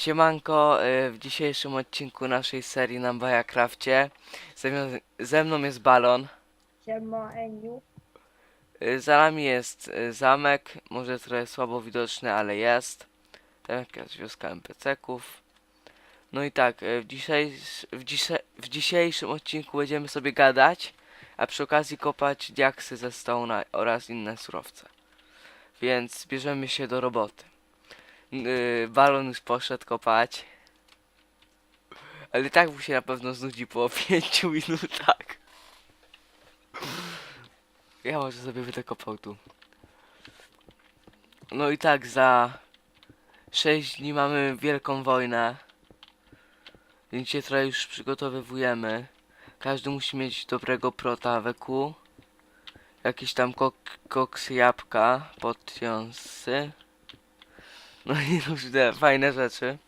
Siemanko, y, w dzisiejszym odcinku naszej serii na Bajakrafcie ze, mną- ze mną jest balon, Siema Eniu. y, za nami jest y, zamek, może trochę słabo widoczny, ale jest. Tam jakaś wioska NPC-ków. No i tak, w, dzisiejsz, w, w dzisiejszym odcinku będziemy sobie gadać, a przy okazji kopać diaksy ze stołna oraz inne surowce. Więc bierzemy się do roboty. Yy, balon już poszedł kopać. Ale tak mu się na pewno znudzi po 5 minutach. Ja może sobie będę kopał tu. No i tak za 6 dni mamy wielką wojnę. Więc się trochę już przygotowywujemy. Każdy musi mieć dobrego prota weku. Jakieś tam kok koksy jabłka, podwiązy. No i różne fajne rzeczy.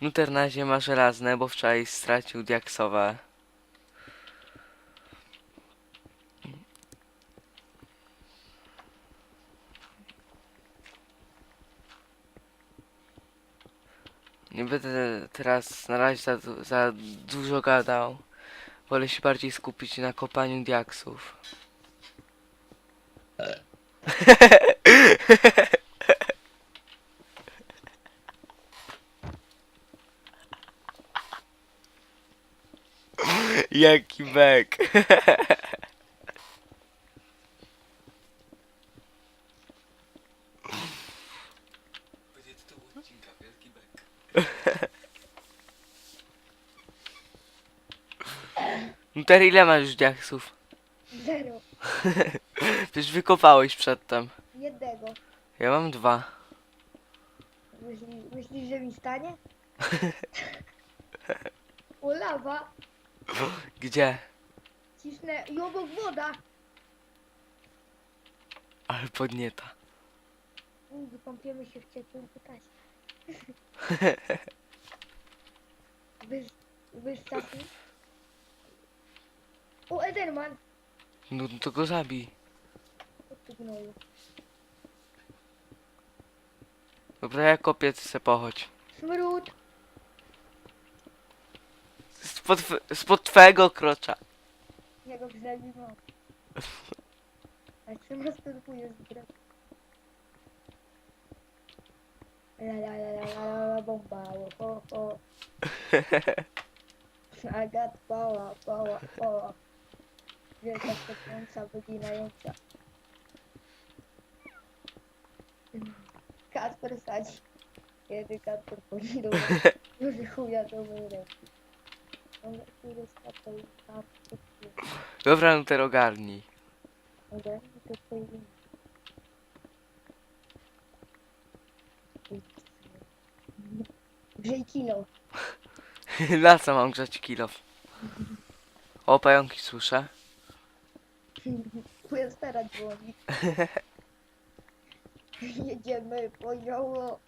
Nuter na razie ma żelazne, bo wczoraj stracił diaksowe. Nie będę teraz na razie za, za dużo gadał. Wolę się bardziej skupić na kopaniu diaksów. Jaki bek. Będzie tytuł odcinka, wielki bek. No teraz ile masz już diaksów? Zero. Przecież wykopałeś przedtem. Jednego. Ja mam dwa. Myśli, myślisz, że mi stanie? O lawa. Gdzie? Cisnę i obok woda. Ale podnieta. U, Wykąpiemy się w ciepłym potasie. Bez, bez czasu. O, Ederman. No to go zabij. O, ty gnoju. Dobra, ja kopię, ty se pochodź. Smród. Spod, spod twojego krocza. Ja go przynajmniej mam. A co następuje z grę? La la la la la la bomba, o o. Agat pała, pała, pała. Wielka szczepiąca, wyginająca. Kasper sadzi. Kiedy Kasper poginął, duży chuja do mojej ręki. Dobra, no teraz ogarnij. Dobra, to twoje Grzej kilo. Na co mam grzać kilof? O, pająki słyszę. Twoja stara dzwoni. Jedziemy poziomo.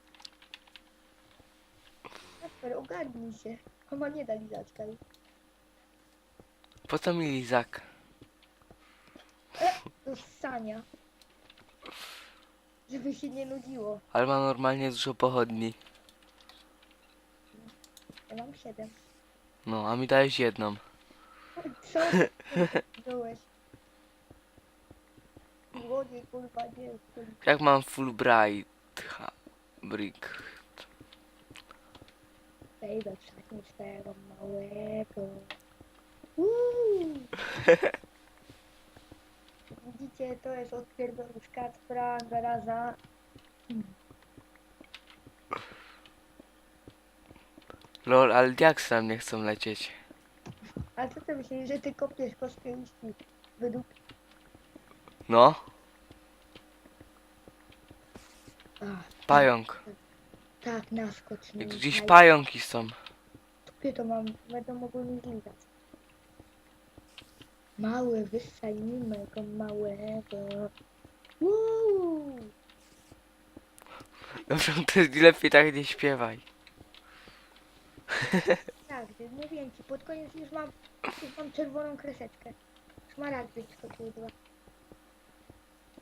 Kasper, ogarnij się. Mama nie da lizaczka. Po co mi lizak? Do ssania. Żeby się nie nudziło. Ale ma normalnie dużo pochodni. Ja mam siedem. No, a mi dałeś jedną. Co? Byłeś. Głodzie, kurwa, nie. kurwa. Jak mam full bright ha, brick? Baby, przejdźmy swojego małego. Uuu. Widzicie, to jest odpierdol z Kacpra, garaza. Lol, ale diaksy na mnie chcą lecieć. A co ty myślisz, że ty kopiesz kostkę liści? Według... No, Ach, pająk. Tak, naskocz mi. tu gdzieś Aj, pająki są. Tupie to mam, będą mogły mi zlizać. Małe, wysajmy go małego. Uuu. Dobrze, ty lepiej tak nie śpiewaj. Tak, mówiłem ci, pod koniec już mam, już mam czerwoną kreseczkę. Szmaragdy skoczyły dwa.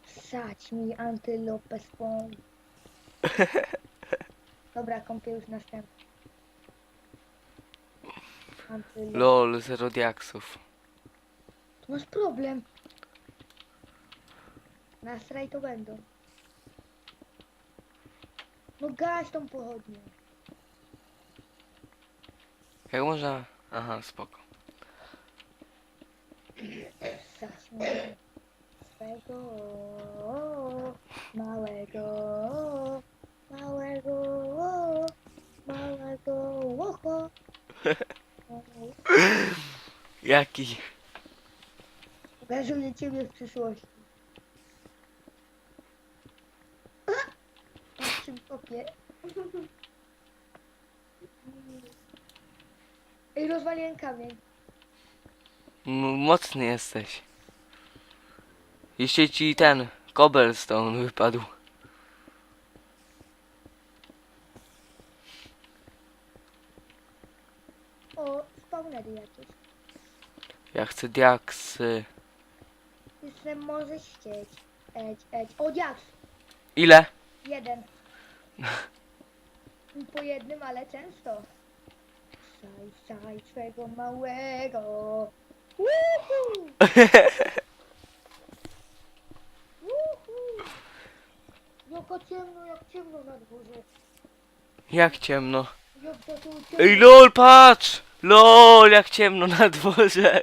Sać mi antylopę swą. Dobra, kąpię już następny. Mam tyle. Lol, zero diaksów. Tu masz problem. Nastraj to będą. No gaś tą pochodnię. Jak można... Aha, spoko. Zaśmię swego małego, małego, małego łocho. Jaki? Pokażę ciebie w przyszłości. Na czym kopię? Ej, rozwaliłem kamień. M- mocny jesteś. Jeszcze ci ten cobblestone wypadł. O, spawnery jakieś. Ja chcę diaksy. Jeszcze możesz chcieć. Eć, eć. O, diaks! Ile? Jeden. Po jednym, ale często. Saj, saj swego małego. Uhu! Uhu! Jaka ciemno, jak ciemno na dworze. Jak ciemno. Jak to tu ciemno. Ej lol, patrz! Lol, jak ciemno na dworze.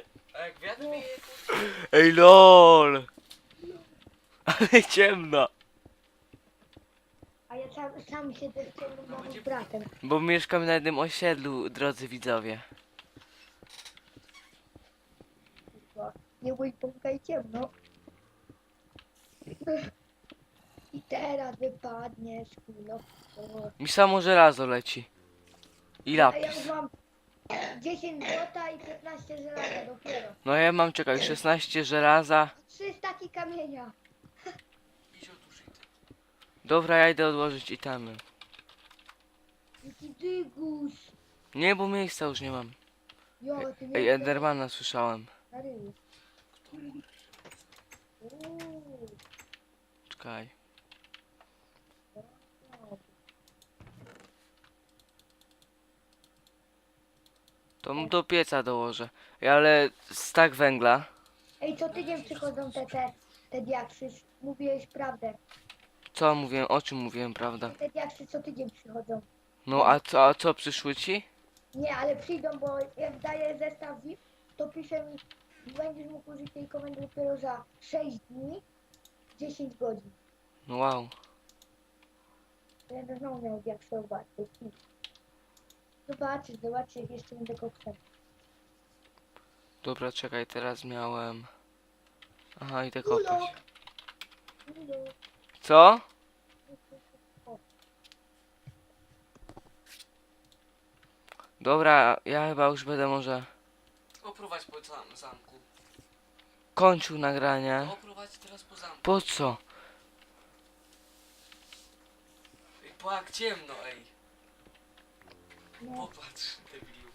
Ej lol. Ale ciemno. A ja sam, sam siedzę w ciemnym z bratem. Bo mieszkam na jednym osiedlu, drodzy widzowie. Nie bój pomkaj ciemno. I teraz wypadnie z kilo. Mi samo żelazo leci. I A ja już lapis. mam 10 złota i 15 żelaza dopiero. No ja mam, czekaj, 16 żelaza. 3 staki kamienia. Dobra, ja idę odłożyć itemy. Jaki dygus. Nie, bo miejsca już nie mam. Jo, ty Ej, Endermana słyszałem. ryju. Uuu, Czekaj. To mu do pieca dołożę. Ej, ale stak węgla. Ej, co tydzień przychodzą te, te, te diaksy. Mówiłeś prawdę. Co mówiłem, o czym mówiłem, prawda? Te diaksy co tydzień przychodzą. No a co, a co przyszły ci? Nie, ale przyjdą, bo jak daję zestaw VIP, to pisze mi, będziesz mógł użyć tej komendy dopiero za 6 dni, 10 godzin. No wow. Będę znowu miał jak zobaczyć. Zobaczysz, zobaczysz, jak jeszcze będę koksem. Dobra, czekaj, teraz miałem... Aha, idę kopać. Co? Dobra, ja chyba już będę może Oprówać po zam- zamku. kończył nagranie. Oprówać teraz po zamku. Po co? Ej, po jak ciemno, ej. No, Popatrz, debilu.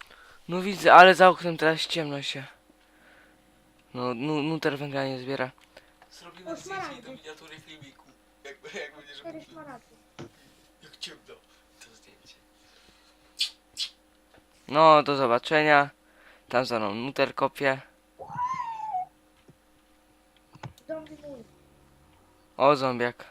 No widzę, ale za oknem teraz ciemno się. No, nu, nuter węgla nie zbiera. Zrobimy zdjęcie do miniatury filmiku. Jak, jak będziesz cztery mówił. szmaragdy. Jak ciemno. To zdjęcie. No, do zobaczenia. Tam za mną nuter kopie. Mój. O, zombiak.